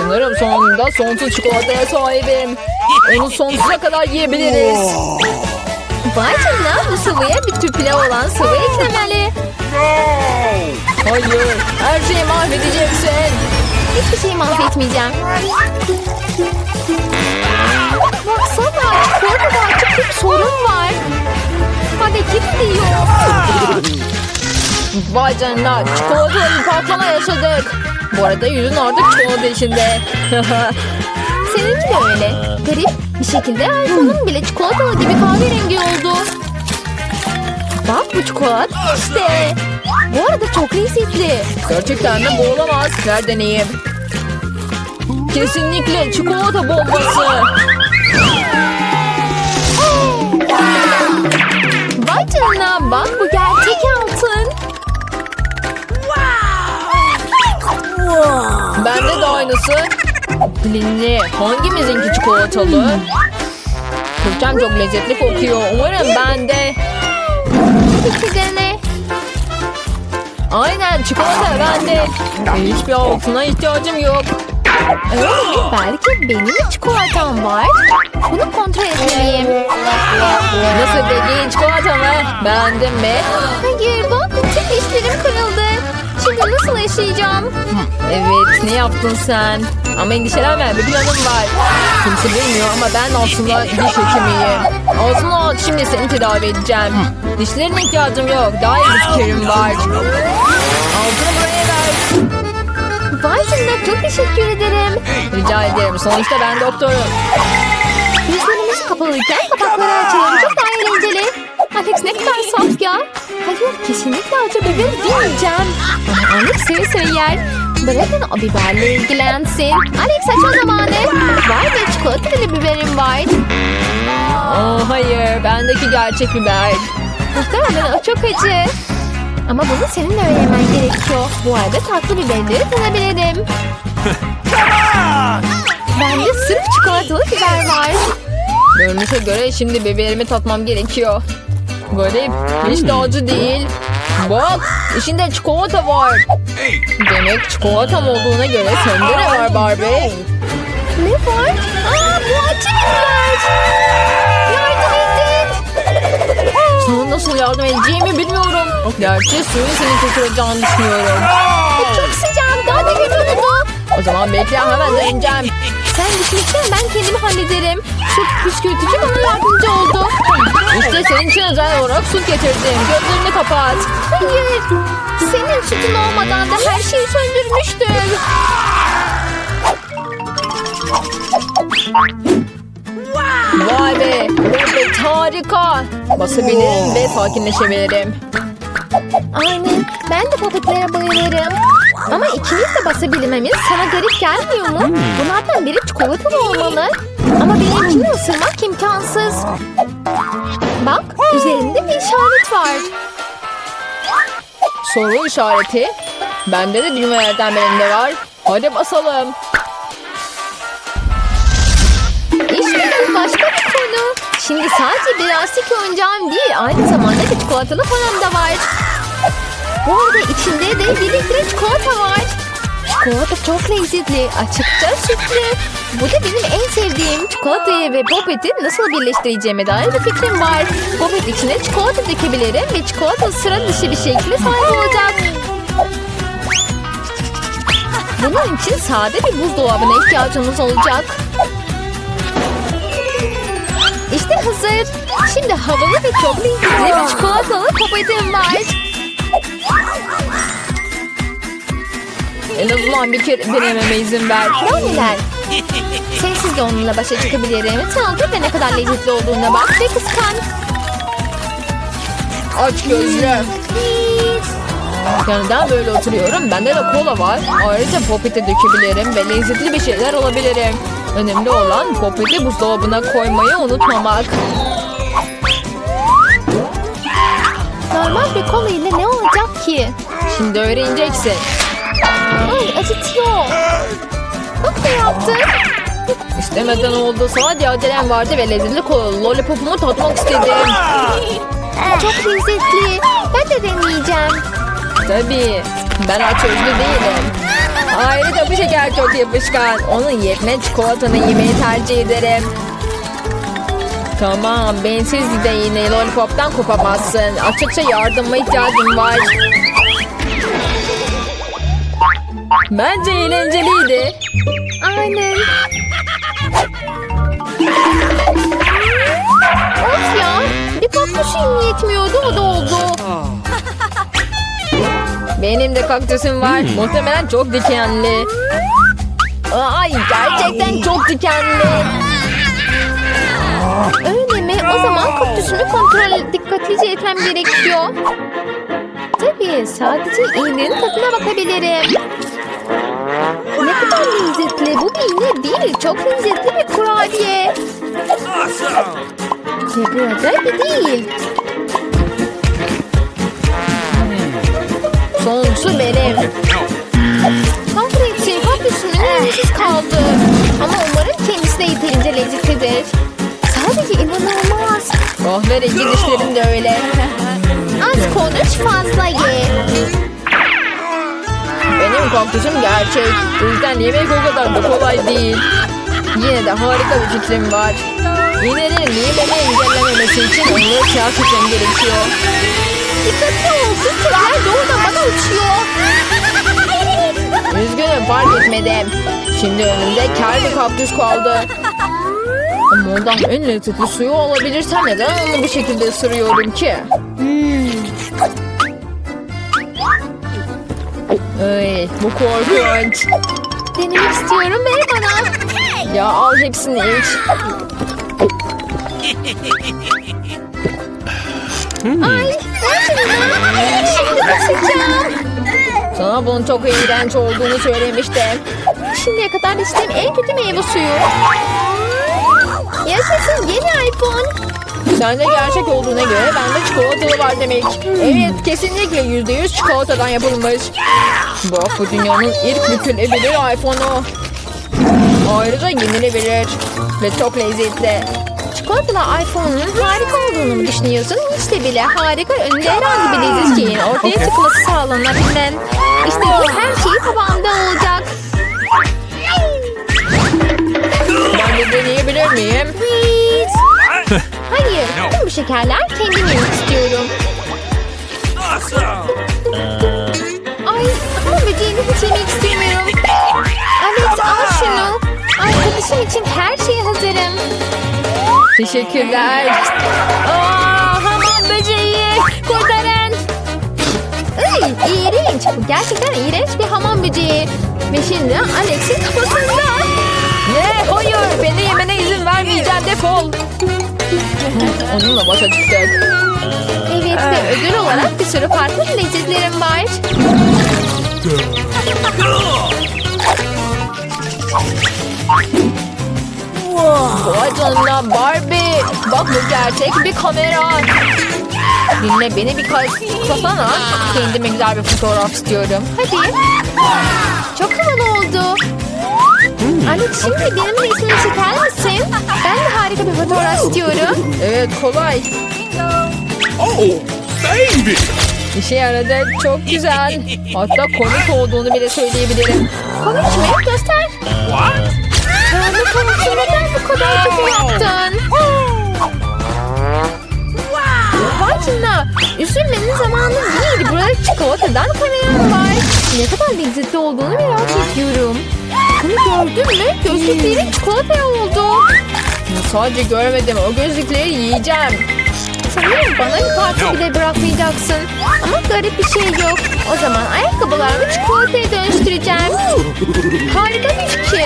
Sanırım sonunda sonsuz çikolataya sahibim. Onu sonsuza kadar yiyebiliriz. Vay canına bu sıvıya bir tüp pilav olan sıvı eklemeli. Hayır, her şeyi mahvedeceksin. Hiçbir şeyi mahvetmeyeceğim. Baksana çikolatada açık bir sorun var. Hareket ediyor. Vay canına, çikolatalı bir patlama yaşadık. Bu arada yüzün artık çikolata içinde. Seninki de öyle. Garip bir şekilde iPhone'un bile çikolatalı gibi kahverengi oldu. Bak bu çikolata işte. Bu arada çok lezzetli. Gerçekten de bu olamaz. Ver deneyeyim. Kesinlikle çikolata bombası. De aynısı. Linli, hangimizinki çikolatalı? Türkçem çok lezzetli kokuyor. Umarım bende. İki dene. Aynen çikolata bende. Hiçbir altına ihtiyacım yok. Öyle? Belki benim de çikolatam var. Bunu kontrol etmeliyim. Nasıl peki çikolata mı? Beğendin mi? Hayır bak tüm dişlerim kırıldı. Şimdi nasıl yaşayacağım? Evet ne yaptın sen? Ama endişelenme bir planım var. Kimse bilmiyor ama ben aslında diş hekimiyim. Aslında şimdi seni tedavi edeceğim. Dişlerine ihtiyacım yok. Daha iyi bir fikrim var. Altını buraya ver. Vay canına çok teşekkür ederim. Rica ederim. Sonuçta ben doktorum. Gözlerimiz kapalıyken kapakları açalım. Çok daha eğlenceli. Alex ne kadar saf ya. Hayır kesinlikle acı biber demeyeceğim. Ama Alex seve seve yer. Bırakın o biberle ilgilensin. Alex açma zamanı. Vay be çikolatalı biberim var. Oh hayır. Bendeki gerçek biber. Muhtemelen o çok acı. Ama bunu senin de öğrenmen gerekiyor. Bu arada tatlı biberleri tanabilirim. Bende sırf çikolatalı biber var. Görünüşe göre şimdi biberimi tatmam gerekiyor. Garip. Hiç de acı değil. Bak içinde çikolata var. Demek çikolatam olduğuna göre sende ne var Barbie? Ne var? Aa bu acı biber. Yardım edin. Sana nasıl yardım edeceğimi bilmiyorum. Gerçi suyun seni kurtaracağını düşünüyorum. Çok sıcağım. O zaman bekle hemen döneceğim. Sen düşünürsen ben kendimi hallederim. Süt püskürtücü bana yardımcı oldu. İşte senin için özel olarak su getirdim. Gözlerini kapat. Hayır. Senin sütün olmadan da her şeyi söndürmüştüm. Vay be. Evet harika. Basabilirim ve sakinleşebilirim. Aynen. Ben de papatlere bayılırım. Ama ikimiz de basabilmemiz sana garip gelmiyor mu? Bunlardan biri çikolatalı olmalı. Ama benimkini ısırmak imkansız. Bak üzerinde bir işaret var. Soru işareti. Bende de düğmelerden birinde var. Hadi basalım. İşte bu başka bir konu. Şimdi sadece bir lastik oyuncağım değil, aynı zamanda bir çikolatalı falan da var. Bu arada içinde de bir çikolata var. Çikolata çok lezzetli, açıkça sütlü. Bu da benim en sevdiğim çikolatayı ve popeti nasıl birleştireceğime dair bir fikrim var. Popet içine çikolata dökebilirim ve çikolata sıra dışı bir şekilde sahip olacak. Bunun için sade bir buzdolabına ihtiyacımız olacak. İşte hazır. Şimdi havalı ve çok lezzetli bir çikolatalı popetim var. En azından bir kere denememe izin ver. Daha neler? Sensiz de onunla başa çıkabilirim. Tanıdık ve ne kadar lezzetli olduğuna bak ve kıskan. Aç gözlü. Yanında böyle oturuyorum. Bende de kola var. Ayrıca popete dökebilirim ve lezzetli bir şeyler alabilirim. Önemli olan popeti buzdolabına koymayı unutmamak. Normal bir kola ile ne olacak ki? Şimdi öğreneceksin. Ay acıtıyor. Bak ne yaptın? İstemeden oldu. Sadece acelem vardı ve lezzetli kolalı lollipopumu tatmak istedim. Çok lezzetli. Ben de deneyeceğim. Tabii. Ben aç özlü değilim. Ayrıca bu şeker çok yapışkan. Onun yerine çikolatanı yemeyi tercih ederim. Tamam, bensiz de yine lollipoptan kopamazsın. Açıkça yardıma ihtiyacım var. Bence eğlenceliydi. Aynen. Of ya. Bir kaktüsüm yetmiyordu o da oldu. Benim de kaktüsüm var. Muhtemelen çok dikenli. Ay gerçekten çok dikenli. Öyle mi? O zaman kaktüsümü kontrol dikkatlice etmem gerekiyor. Tabii sadece iğnenin tadına bakabilirim. Kadar lezzetli. Bu bir iğne değil. Çok lezzetli bir kurabiye. Ve burada bir değil. Sonuncusu benim. Kahretsin kaktüsümün lezzetsiz kaldı. Ama umarım kendisi de yeterince lezzetlidir. Sadece inanılmaz. Kahverengi dişlerim de öyle. Az konuş fazla ye. Benim kaktüsüm gerçek. O yüzden yemek o kadar da kolay değil. Yine de harika bir fikrim var. İğnelerin yememi engellememesi için onları tutmam gerekiyor. Dikkatli ol. Bu türler doğrudan bana uçuyor. Üzgünüm fark etmedim. Şimdi önümde kel bir kaktüs kaldı. Ama ondan en lezzetli suyu olabilirse neden onu bu şekilde ısırıyorum ki? Ay, bu korkunç. Denemek istiyorum ver bana. Ya al hepsini iç. Ay. Şimdi basacağım. Sana bunun çok iğrenç olduğunu söylemiştim. Şimdiye kadar içtiğim en kötü meyve suyu. Yaşasın yeni iPhone. Sende gerçek olduğuna göre bende çikolatalı var demek. Evet kesinlikle yüzde yüz çikolatadan yapılmış. Bak bu dünyanın ilk bükülebilir iPhone'u. Ayrıca yenilebilir ve çok lezzetli. Çikolatalı iPhone'un harika olduğunu mu düşünüyorsun? Hiç de bile harika önünde herhangi bir leziz şeyin ortaya çıkması sağlanabilir. İşte bu her şeyi tabağımda olacak. Ben de deneyebilir miyim? Hayır, tüm bu şekerler kendim yemek istiyorum. Ay, ama böceğini hiç yemek istemiyorum. Alex al şunu. Arkadaşım için her şeye hazırım. Teşekkürler. Aa, hamam böceği. Kurtarın. Ay, iğrenç. Bu gerçekten iğrenç bir hamam böceği. Ve şimdi Alex'in kafasında. Ne? Hayır. Beni yemene izin vermeyeceğim. Defol. Onunla başa çıktık. Evet ve ödül olarak bir sürü farklı lezzetlerim var. Vay canına Barbie. Bak bu gerçek bir kamera. Dinle beni bir kasana. Kendime güzel bir fotoğraf istiyorum. Hadi. Çok havalı oldu. Alex şimdi benim resmimi çeker istiyorum. Evet kolay. Oh, baby! İşe yaradı. Çok güzel. Hatta komik olduğunu bile söyleyebilirim. Komik mi? Göster. What? Yani komiksin neden bu kadar kötü yaptın? Canına. Üzülmenin zamanı değil. Burada çikolatadan kanayan var. Ne kadar lezzetli olduğunu merak ediyorum. Bunu gördün mü? Gözlüklerin çikolataya oldu. Sadece görmedim. O gözlükleri yiyeceğim. Sanırım bana bir parça bile bırakmayacaksın. Ama garip bir şey yok. O zaman ayakkabılarımı çikolataya dönüştüreceğim. Harika bir fikir.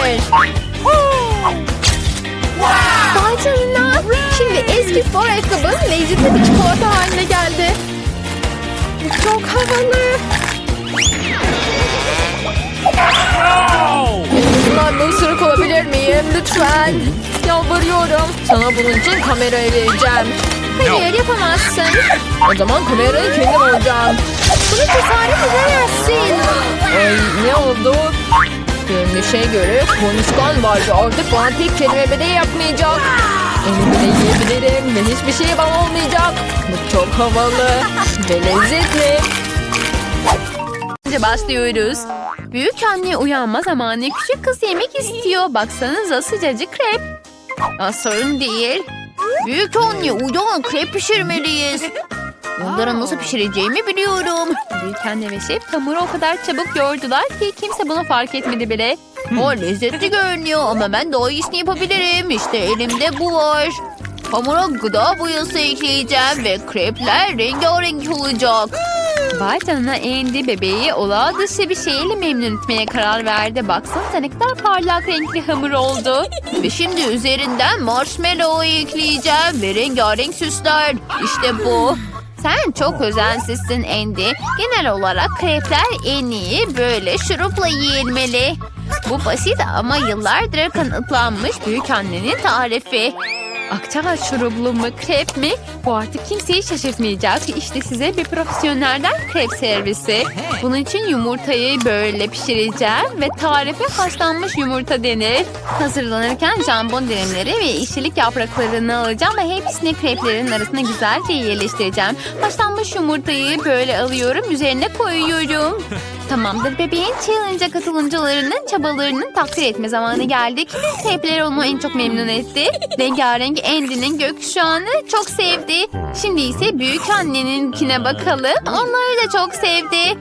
Vay canına. Şimdi eski spor ayakkabım lezzetli bir çikolata haline geldi. Bu Çok havalı. Bundan bir ısırık alabilir miyim? Lütfen. Yalvarıyorum. Sana bunun için kamerayı vereceğim. Hayır yapamazsın. O zaman kamerayı kendim alacağım. Bunu cesaret edemezsin. Ay ne oldu? Görünüşe göre konuşkan vardı. Artık bana tek kelime bile yapmayacak. Elimle yiyebilirim ve hiçbir şey bana olmayacak. Bu çok havalı ve lezzetli. Şimdi başlıyoruz. Büyük anne uyanma zamanı küçük kız yemek istiyor. Baksanıza sıcacık krep. Aa, sorun değil. Büyük anne uyan krep pişirmeliyiz. Onlara nasıl pişireceğimi biliyorum. Büyük anne ve şef hamuru o kadar çabuk yoğurdular ki kimse bunu fark etmedi bile. O lezzetli görünüyor ama ben daha iyisini yapabilirim. İşte elimde bu var. Hamura gıda boyası ekleyeceğim ve krepler rengarenk olacak. Vay canına bebeği olağan dışı bir şeyle memnun etmeye karar verdi. Baksanıza ne kadar parlak renkli hamur oldu. Ve şimdi üzerinden marshmallow ekleyeceğim ve rengarenk süsler. İşte bu. Sen çok özensizsin Andy. Genel olarak krepler en iyi böyle şurupla yiyilmeli. Bu basit ama yıllardır kanıtlanmış büyük annenin tarifi. Akçabat şurublu mu krep mi? Bu artık kimseyi şaşırtmayacak. İşte size bir profesyonelden krep servisi. Bunun için yumurtayı böyle pişireceğim ve tarife haşlanmış yumurta denir. Hazırlanırken jambon dilimleri ve yeşillik yapraklarını alacağım ve hepsini kreplerin arasına güzelce yerleştireceğim. Haşlanmış yumurtayı böyle alıyorum, üzerine koyuyorum. Tamamdır bebeğin challenge'a katılımcılarının çabalarının takdir etme zamanı geldi. Kimin krepleri onu en çok memnun etti? Rengarenk Andy'nin gökkuşağını çok sevdi. Şimdi ise büyük anneninkine bakalım. Onları da çok sevdi.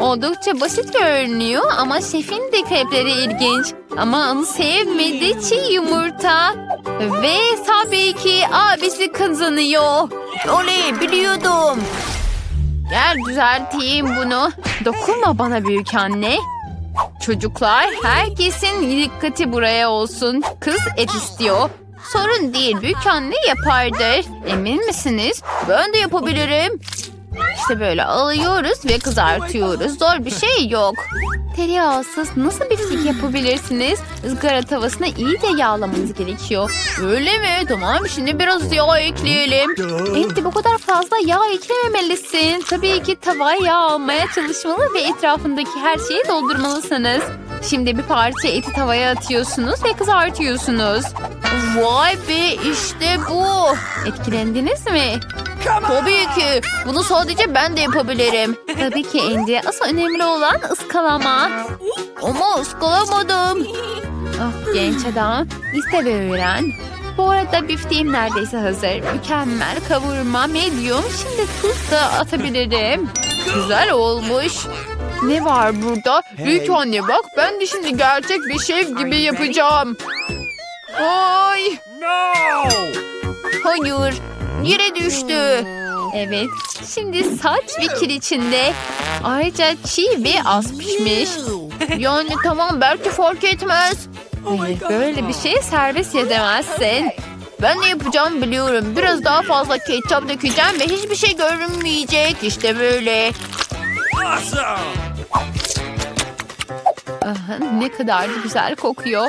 Oldukça basit görünüyor ama şefin de krepleri ilginç. Ama onu sevmedi çiğ yumurta. Ve tabii ki abisi kazanıyor. Oley biliyordum. Gel düzelteyim bunu. Dokunma bana büyük anne. Çocuklar herkesin dikkati buraya olsun. Kız et istiyor. Sorun değil büyük anne yapardır. Emin misiniz? Ben de yapabilirim. İşte böyle alıyoruz ve kızartıyoruz. Zor bir şey yok. Tereyağsız nasıl bir stik yapabilirsiniz? Izgara tavasına iyice yağlamanız gerekiyor. Öyle mi? Tamam şimdi biraz yağ ekleyelim. Enti bu kadar fazla yağ eklememelisin. Tabii ki tavaya yağ almaya çalışmalı ve etrafındaki her şeyi doldurmalısınız. Şimdi bir parça eti tavaya atıyorsunuz ve kızartıyorsunuz. Vay be işte bu. Etkilendiniz mi? Tabii ki. Bunu sadece ben de yapabilirim. Tabii ki Andy. Asıl önemli olan ıskalama. Ama ıskalamadım. Ah genç adam. İste ve öğren. Bu arada bifteğim neredeyse hazır. Mükemmel kavurma medium. Şimdi tuz da atabilirim. Güzel olmuş. Ne var burada? Büyük anne bak ben de şimdi gerçek bir şef gibi yapacağım. Ay No! Yere düştü. Evet şimdi saç ve kir içinde. Ayrıca çiğ ve az pişmiş. Yani tamam belki fark etmez. Hayır böyle bir şey servis edemezsin. Ben ne yapacağım biliyorum. Biraz daha fazla ketçap dökeceğim ve hiçbir şey görünmeyecek. İşte böyle. Aha, ne kadar da güzel kokuyor.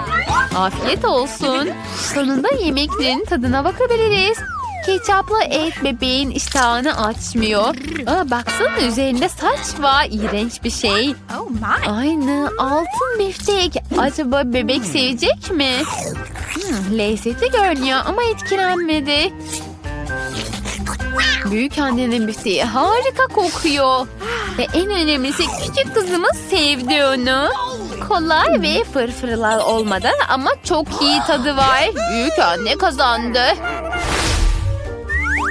Afiyet olsun. Sonunda yemeklerin tadına bakabiliriz. Ketçaplı et bebeğin iştahını açmıyor. Aa, baksana üzerinde saç var. İğrenç bir şey. Aynı altın biftek. Acaba bebek sevecek mi? Hmm, lezzetli görünüyor ama etkilenmedi. Büyük annenin bifteği harika kokuyor. Ve en önemlisi küçük kızımız sevdi onu. Kolay ve fırfırlar olmadan ama çok iyi tadı var. Büyük anne kazandı.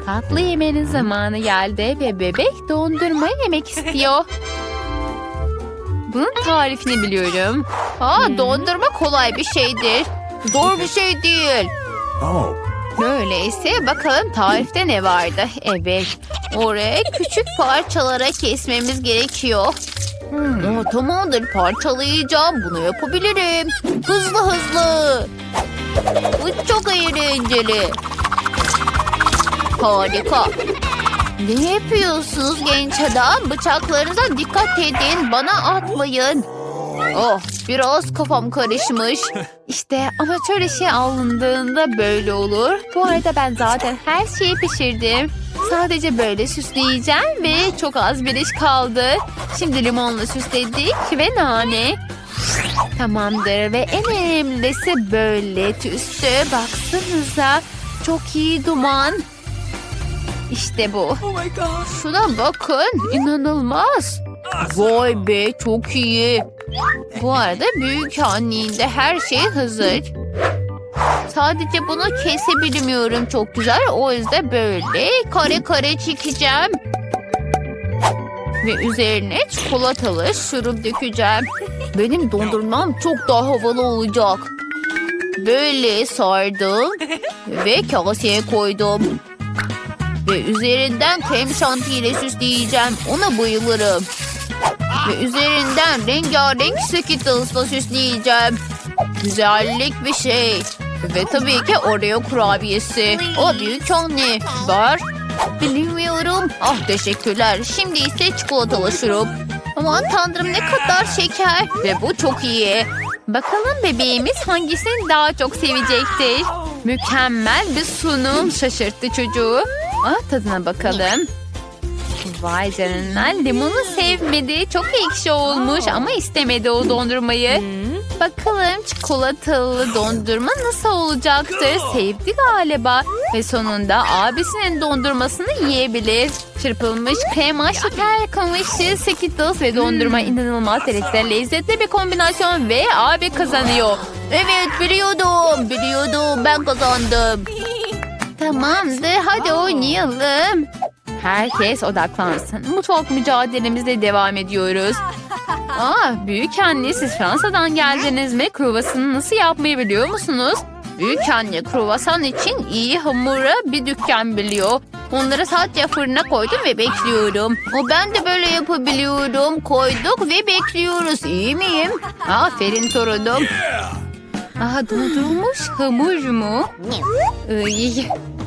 Tatlı yemenin zamanı geldi ve bebek dondurma yemek istiyor. Bunun tarifini biliyorum. Aa, dondurma kolay bir şeydir. Zor bir şey değil. Oh. Öyleyse bakalım tarifte ne vardı? Evet. Oraya küçük parçalara kesmemiz gerekiyor. Hmm. tamamdır parçalayacağım. Bunu yapabilirim. Hızlı hızlı. Bu çok eğlenceli. Harika. Ne yapıyorsunuz genç adam? Bıçaklarınıza dikkat edin. Bana atmayın. Oh Biraz kafam karışmış. İşte amatör işe alındığında böyle olur. Bu arada ben zaten her şeyi pişirdim. Sadece böyle süsleyeceğim ve çok az bir iş kaldı. Şimdi limonla süsledik ve nane. Tamamdır ve en önemlisi böyle tüstü. Baksanıza çok iyi duman. İşte bu. Şuna bakın inanılmaz. Vay be çok iyi. Bu arada büyük anneğinde her şey hazır. Sadece bunu kesebilmiyorum çok güzel. O yüzden böyle kare kare çekeceğim. Ve üzerine çikolatalı şurup dökeceğim. Benim dondurmam çok daha havalı olacak. Böyle sardım ve kaseye koydum. Ve üzerinden krem şantiyle süsleyeceğim. Ona bayılırım. Ve üzerinden rengarenk Skittles'la süsleyeceğim. Güzellik bir şey. Ve tabii ki Oreo kurabiyesi. O büyük anne. Var. Bilmiyorum. Ah teşekkürler. Şimdi ise çikolatalı şurup. Aman tanrım ne kadar şeker. Ve bu çok iyi. Bakalım bebeğimiz hangisini daha çok sevecektir. Mükemmel bir sunum şaşırttı çocuğu. Ah tadına bakalım. Vay canına limonu sevmedi. Çok ekşi olmuş ama istemedi o dondurmayı. Bakalım çikolatalı dondurma nasıl olacaktır? Sevdi galiba. Ve sonunda abisinin dondurmasını yiyebilir. Çırpılmış krema, şeker, kamışı, Skittles ve dondurma inanılmaz derecede lezzetli bir kombinasyon ve abi kazanıyor. Evet biliyordum, biliyordum ben kazandım. Tamamdır hadi oynayalım. Herkes odaklansın. Mutfak mücadelemizle devam ediyoruz. Aa, büyük anne siz Fransa'dan geldiniz mi? Kruvasanı nasıl yapmayı biliyor musunuz? Büyük anne kruvasan için iyi hamura bir dükkan biliyor. Onları sadece fırına koydum ve bekliyorum. O ben de böyle yapabiliyorum. Koyduk ve bekliyoruz. İyi miyim? Aferin torunum. Aha dondurulmuş hamur mu? Iy,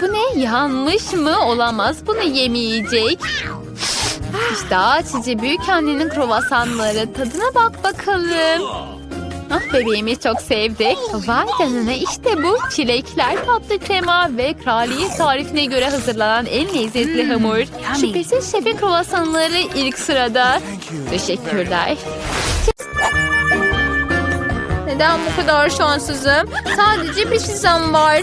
Bu ne? Yanmış mı? Olamaz. Bunu yemeyecek. İşte açıcı büyük annenin kruvasanları. Tadına bak bakalım. Ah bebeğimi çok sevdi. Vay canına işte bu. Çilekler, tatlı krema ve kraliyet tarifine göre hazırlanan en lezzetli hamur. Şüphesiz şefin kruvasanları ilk sırada. Teşekkürler. Neden bu kadar şanssızım? Sadece bir pizzam var.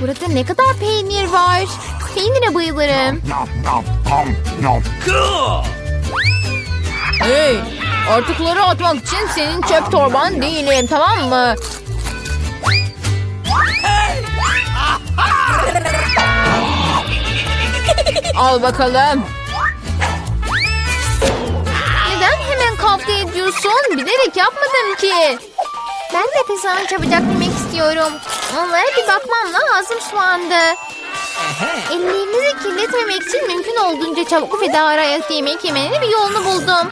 Burada ne kadar peynir var. Peynire bayılırım. Hey, artıkları atmak için senin çöp torban değilim tamam mı? Al bakalım. Neden hemen kavga ediyorsun? Bilerek yapmadım ki. Ben de pizzanı çabucak yemek istiyorum. Onlara bir bakmam lazım şu anda. Ellerinizi kirletmemek için mümkün olduğunca çabuk ve daha rahat yemek yemenin bir yolunu buldum.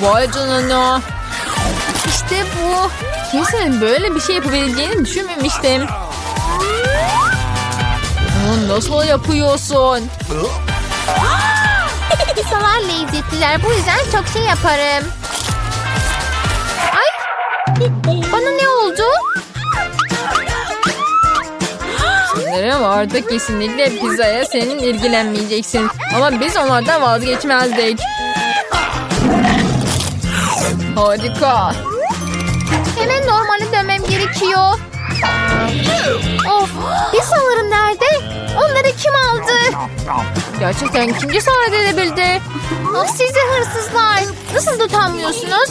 Vay canına. İşte bu. Kimsenin böyle bir şey yapabileceğini düşünmemiştim. Bunu nasıl yapıyorsun? Pizzalar lezzetliler. Bu yüzden çok şey yaparım. Bana ne oldu? Sanırım artık kesinlikle pizzaya senin ilgilenmeyeceksin. Ama biz onlardan vazgeçmezdik. Harika. Hemen normale dönmem gerekiyor. Of! Pizzalarım nerede? Onları kim aldı? Gerçekten kim cesaret edebildi? Ah sizi hırsızlar. Nasıl utanmıyorsunuz?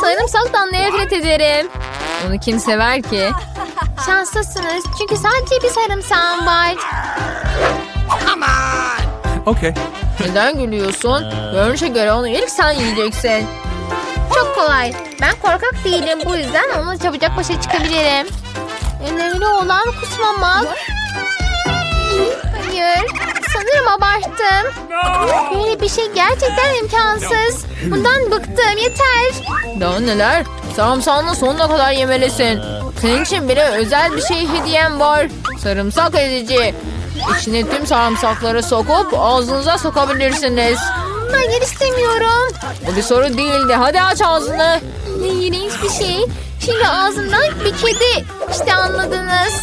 Sarımsaktan nefret ederim. Onu kim sever ki? Şanslısınız çünkü sadece bir sarımsağım var. Okay. Neden gülüyorsun? Görünüşe göre onu ilk sen yiyeceksin. Çok kolay. Ben korkak değilim bu yüzden onunla çabucak başa çıkabilirim. Önemli olan kusmamak. Hayır. Sanırım abarttım. Böyle bir şey gerçekten imkansız. Bundan bıktım yeter. Daha neler? Sarımsağını sonuna kadar yemelisin. Senin için bile özel bir şey hediyem var. Sarımsak edici. İçine tüm sarımsakları sokup ağzınıza sokabilirsiniz. Hayır istemiyorum. Bu bir soru değildi. Hadi aç ağzını. Ne iğrenç bir şey. Şimdi ağzımdan bir kedi. İşte anladınız.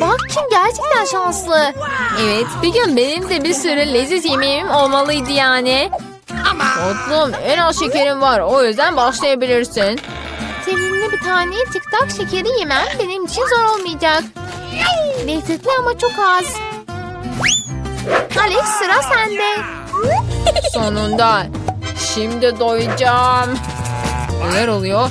Bak kim gerçekten şanslı. Evet, bir gün benim de bir sürü leziz yemeğim olmalıydı yani. Tatlım, en az şekerim var. O yüzden başlayabilirsin. Sevimli bir tane TikTok şekeri yemem benim için zor olmayacak. Lezzetli ama çok az. Alex sıra sende. Sonunda. Şimdi doyacağım. Neler oluyor?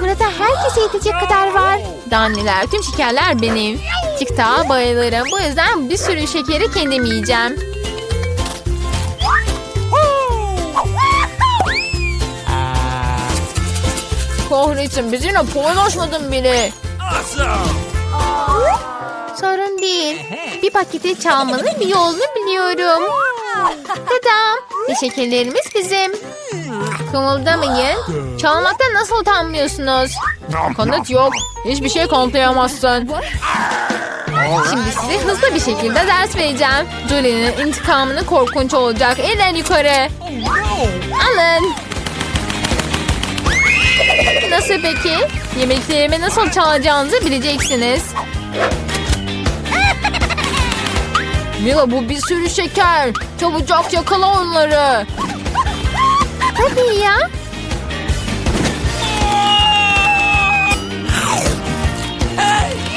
Burada herkese yetecek kadar var. Danliler tüm şekerler benim. TikTok'a bayılırım. Bu yüzden bir sürü şekeri kendim yiyeceğim. Kahretsin bizimle paylaşmadın bile. Sorun değil. Bir paketi çalmanın bir yolunu biliyorum. Tadam. Ve şekerlerimiz bizim. Kımıldamayın. Çalmaktan nasıl utanmıyorsunuz? Kanıt yok. Hiçbir şey kanıtlayamazsın. Şimdi size hızlı bir şekilde ders vereceğim. Julie'nin intikamını korkunç olacak. Eller yukarı. Alın. Nasıl peki? Yemeklerimi nasıl çalacağınızı bileceksiniz. Mila bu bir sürü şeker. Çabucak yakala onları. Tabii ya.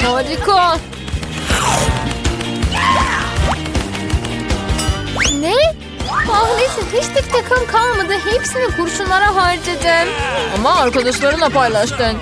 Harika. Ne? Kahretsin hiç TikTok'um kalmadı. Hepsini kurşunlara harcadım. Ama arkadaşlarınla paylaştın.